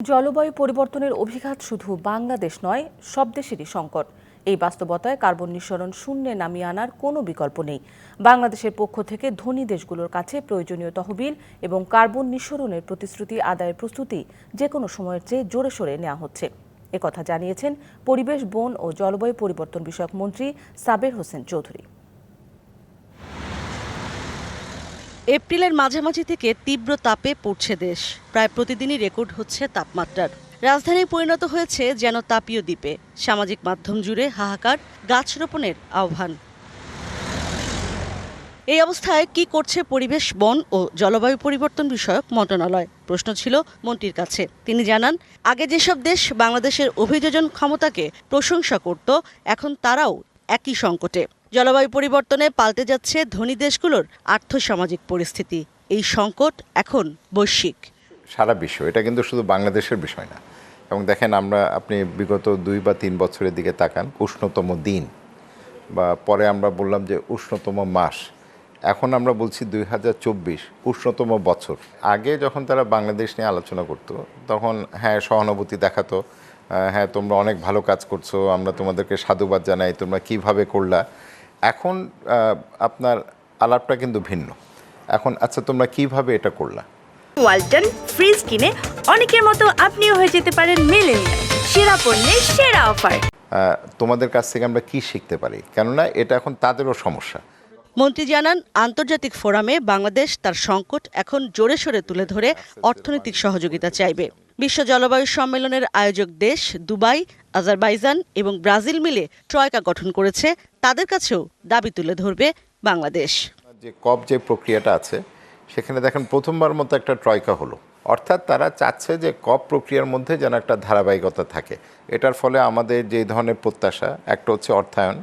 জলবায়ু পরিবর্তনের অভিঘাত শুধু বাংলাদেশ নয়, সব দেশেরই সংকট। এই বাস্তবতায় কার্বন নিঃসরণ শূন্যে নামিয়ে আনার কোনো বিকল্প নেই। বাংলাদেশের পক্ষ থেকে ধনী দেশগুলোর কাছে প্রয়োজনীয় তহবিল এবং কার্বন নিঃসরণের প্রতিশ্রুতি আদায়ের প্রস্তুতি যে কোনো সময়ের চেয়ে জোরে সোরে নেওয়া হচ্ছে। একথা জানিয়েছেন পরিবেশ, বন ও জলবায়ু পরিবর্তন বিষয়ক মন্ত্রী সাবের হোসেন চৌধুরী। এপ্রিলের মাঝামাঝি থেকে তীব্র তাপে পড়ছে দেশ। প্রায় প্রতিদিনই রেকর্ড হচ্ছে তাপমাত্রার। রাজধানী পরিণত হয়েছে যেন তাপীয় দ্বীপে। সামাজিক মাধ্যম জুড়ে হাহাকার গাছ রোপণের আহ্বান। এই অবস্থায় কি করছে পরিবেশ, বন ও জলবায়ু পরিবর্তন বিষয়ক মন্ত্রণালয়? প্রশ্ন ছিল মন্ত্রীর কাছে। তিনি জানান, আগে যেসব দেশ বাংলাদেশের অভিযোজন ক্ষমতাকে প্রশংসা করত, এখন তারাও একই সংকটে। জলবায়ু পরিবর্তনে পাল্টে যাচ্ছে ধনী দেশগুলোর আর্থসামাজিক পরিস্থিতি। এই সংকট এখন বৈশ্বিক। সারা বিশ্ব, এটা কিন্তু শুধু বাংলাদেশের বিষয় না। এবং দেখেন আমরা, আপনি বিগত দুই বা তিন বছরের দিকে তাকান, উষ্ণতম দিন। বা পরে আমরা বললাম যে উষ্ণতম মাস। এখন আমরা বলছি দুই হাজার চব্বিশ, উষ্ণতম বছর। আগে যখন তারা বাংলাদেশ নিয়ে আলোচনা করতো, তখন হ্যাঁ সহানুভূতি দেখাতো হ্যাঁ তোমরা অনেক ভালো কাজ করছ, আমরা তোমাদেরকে সাধুবাদ জানাই, তোমরা কীভাবে করলা। এখন আপনার আলাপটা কিন্তু ভিন্ন। এখন আচ্ছা তোমরা কীভাবে এটা করলা? ওয়ালটন ফ্রিজ কিনে অনেকের মতো আপনিও হয়ে যেতে পারেন মিলেনিয়াল। সেরা পণ্যের সেরা অফার। তোমাদের কাছ থেকে আমরা কি শিখতে পারি? কেননা এটা এখন তাদেরও সমস্যা। মন্ত্রী জানান আন্তর্জাতিক ফোরামে বাংলাদেশ তার সংকট এখন জোরে সোরে তুলে ধরে অর্থনৈতিক সহযোগিতা চাইবে। বিশ্ব জলবায়ু সম্মেলনের আয়োজক দেশ দুবাই, আজারবাইজান এবং ব্রাজিল মিলে ট্রয়কা গঠন করেছে। তাদের কাছেও দাবি তুলে ধরবে বাংলাদেশ। যে কপ যে প্রক্রিয়াটা আছে, সেখানে দেখেন প্রথমবার মতো একটা ট্রয়কা হলো। অর্থাৎ তারা চাচ্ছে যে কপ প্রক্রিয়ার মধ্যে যেন একটা ধারাবাহিকতা থাকে। এটার ফলে আমাদের যে ধরনের প্রত্যাশা, একটা হচ্ছে অর্থায়ন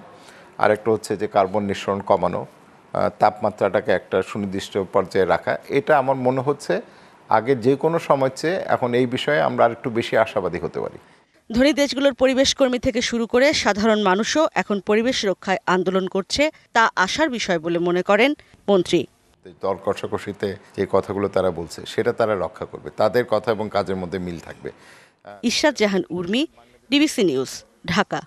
আর একটা হচ্ছে যে কার্বন নিঃসরণ কমানো তাপমাত্রাটাকে একটা সুনির্দিষ্ট পর্যায়ে রাখা। এটা আমার মনে হচ্ছে আগে যে কোনো সময় চেয়ে এখন এই বিষয়ে আমরা আরেকটু বেশি আশাবাদী হতে পারি। ধনী দেশগুলোর পরিবেশ কর্মী থেকে শুরু করে সাধারণ মানুষও এখন পরিবেশ রক্ষায় আন্দোলন করছে তা আশার বিষয় বলে মনে করেন মন্ত্রী। দর কষাকষিতে যে কথাগুলো তারা বলছে সেটা তারা রক্ষা করবে। তাদের কথা এবং কাজের মধ্যে মিল থাকবে। Israt Jahan Urmi DBC news Dhaka.